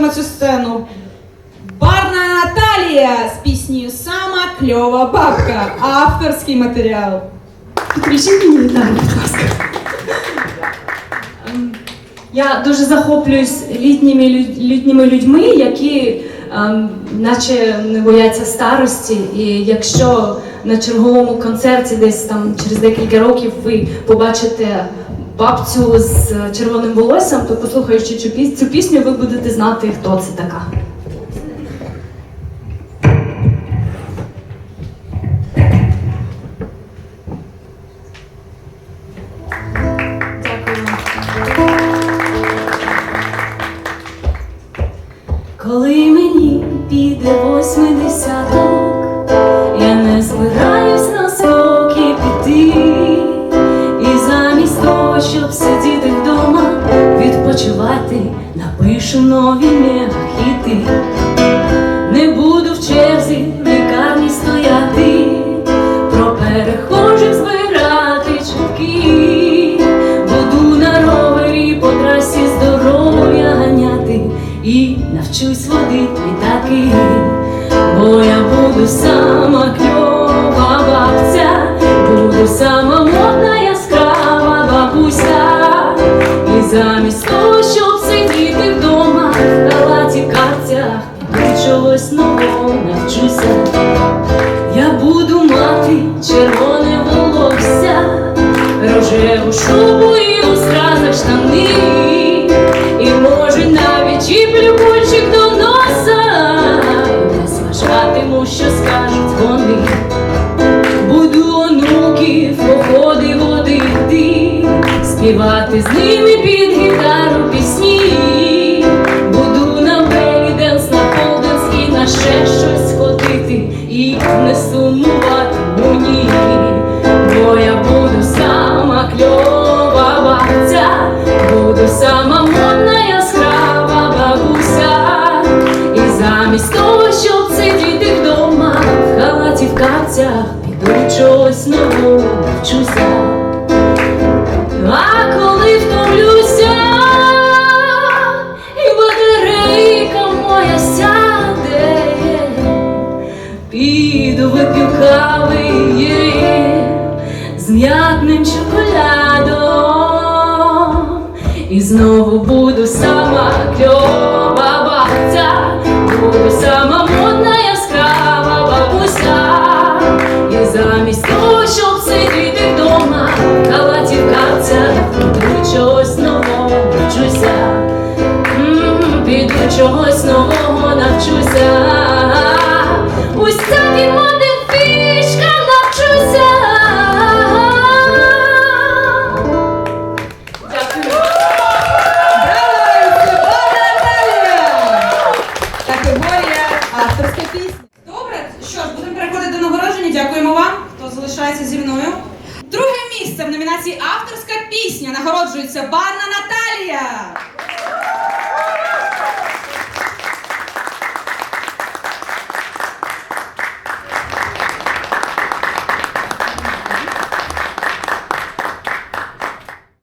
на цю сцену Барна Наталія з піснею Сама кльова бабка. Авторський матеріал. Підключіть мені вітання, будь ласка. Ем, Я дуже захоплююсь літніми, літніми людьми, які ем, наче не бояться старості. І якщо на черговому концерті десь там через декілька років ви побачите бабцю з червоним волоссям, то послухаючи цю пісню, ви будете знати, хто це така. Коли мені піде восьмидесяток, щоб сидіти вдома, відпочивати, напишу нові мегахіти. Не буду в черзі в лікарні стояти, про перехожих збирати чутки, буду на ровері по трасі здоров'я ганяти і навчусь водити літаки, бо я буду сама кльова бабця, і нового навчуся. Я буду мати червоне волосся, рожеву шубу і у стразах штани, і може навіть чіплю кульчик до носа, не зважатиму, що скажуть вони. Буду онуків походи водити, співати з ними під і не сумувати м'ятним чоколядом, і знову буду сама кльова бабця, буду сама модна яскрава бабуся, і замість того, щоб сидіти вдома, халаті в капцях, піду чогось нового навчуся. М, Піду чогось нового навчуся. Ось таким модним Дякуємо вам, хто залишається зі мною. Друге місце в номінації Авторська пісня нагороджується Барна Наталія.